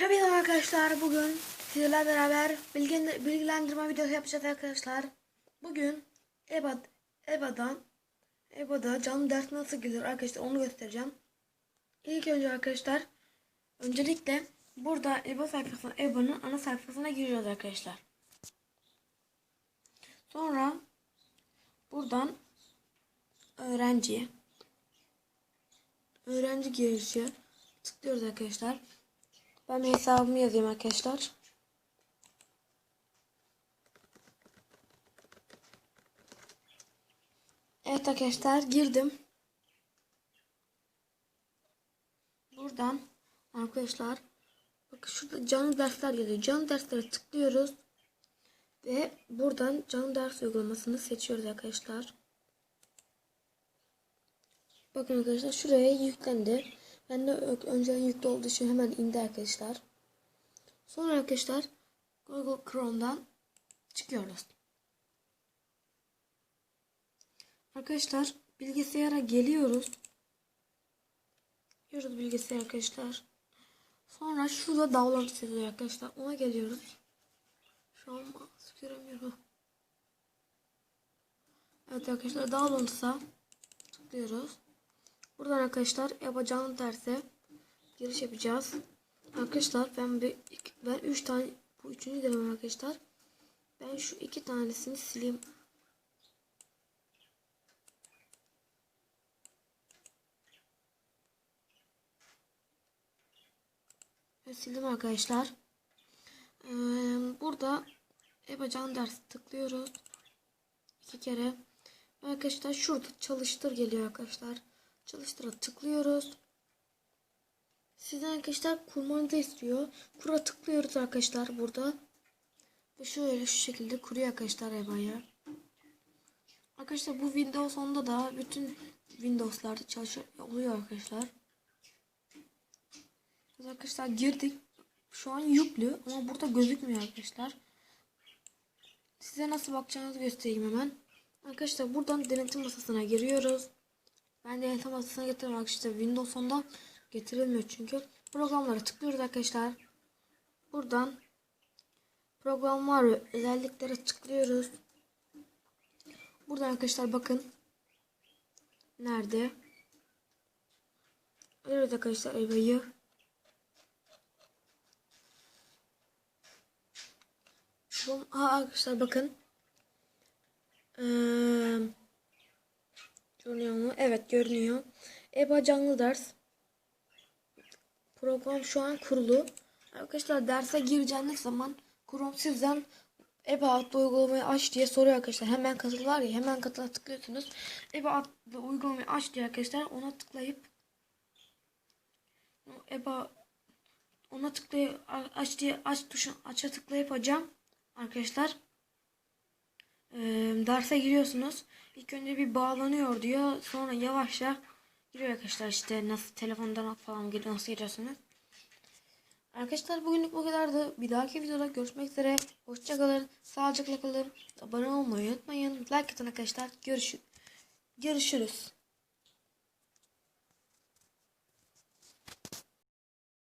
Hepinize arkadaşlar bugün sizlerle beraber bilgi, bilgilendirme videosu yapacağız arkadaşlar. Bugün EBA, EBA'dan EBA'da canlı ders nasıl gelir arkadaşlar onu göstereceğim. İlk önce arkadaşlar öncelikle burada EBA sayfasına EBA'nın ana sayfasına giriyoruz arkadaşlar. Sonra buradan öğrenciye öğrenci girişi tıklıyoruz arkadaşlar. Ben hesabımı yazayım arkadaşlar. Evet arkadaşlar girdim. Buradan arkadaşlar bakın şurada canlı dersler geliyor. Canlı derslere tıklıyoruz. Ve buradan canlı ders uygulamasını seçiyoruz arkadaşlar. Bakın arkadaşlar şuraya yüklendi. Ben de önceden yüklü olduğu için hemen indi arkadaşlar. Sonra arkadaşlar Google Chrome'dan çıkıyoruz. Arkadaşlar bilgisayara geliyoruz. Geliyoruz bilgisayar arkadaşlar. Sonra şurada download sitesi arkadaşlar. Ona geliyoruz. Şu an göremiyorum. Evet arkadaşlar download'a tıklıyoruz. Buradan arkadaşlar yapacağım derse giriş yapacağız. Arkadaşlar ben bir ben 3 tane bu üçüncü denemem arkadaşlar. Ben şu iki tanesini sileyim. Sildim arkadaşlar. Ee, burada yapacağım ders tıklıyoruz. iki kere. Arkadaşlar şurada çalıştır geliyor arkadaşlar. Çalıştıra tıklıyoruz. Sizden arkadaşlar kurmanızı istiyor. Kura tıklıyoruz arkadaşlar burada. Ve şöyle şu şekilde kuruyor arkadaşlar EBA'yı. Arkadaşlar bu Windows 10'da da bütün Windows'larda çalışıyor oluyor arkadaşlar. Arkadaşlar girdik. Şu an yüklü ama burada gözükmüyor arkadaşlar. Size nasıl bakacağınızı göstereyim hemen. Arkadaşlar buradan denetim masasına giriyoruz. Ben denetim masasına getirdim arkadaşlar. Windows 10'da getirilmiyor çünkü. Programlara tıklıyoruz arkadaşlar. Buradan programlar ve özelliklere tıklıyoruz. Buradan arkadaşlar bakın. Nerede? Evet arkadaşlar EBA'yı. Ha arkadaşlar bakın. Ee, görünüyor mu? Evet görünüyor. EBA canlı ders. Program şu an kurulu. Arkadaşlar derse gireceğiniz zaman Chrome sizden EBA adlı uygulamayı aç diye soruyor arkadaşlar. Hemen katıl var ya hemen katıla tıklıyorsunuz. EBA adlı uygulamayı aç diye arkadaşlar ona tıklayıp EBA ona tıklayıp aç diye aç tuşuna aç'a tıklayıp hocam arkadaşlar derse giriyorsunuz. İlk önce bir bağlanıyor diyor. Sonra yavaşça giriyor arkadaşlar işte nasıl telefondan falan giriyor nasıl giriyorsunuz. Arkadaşlar bugünlük bu kadardı. Bir dahaki videoda görüşmek üzere. Hoşçakalın. Sağlıcakla kalın. Abone olmayı unutmayın. Like atın arkadaşlar. Görüşürüz. Görüşürüz.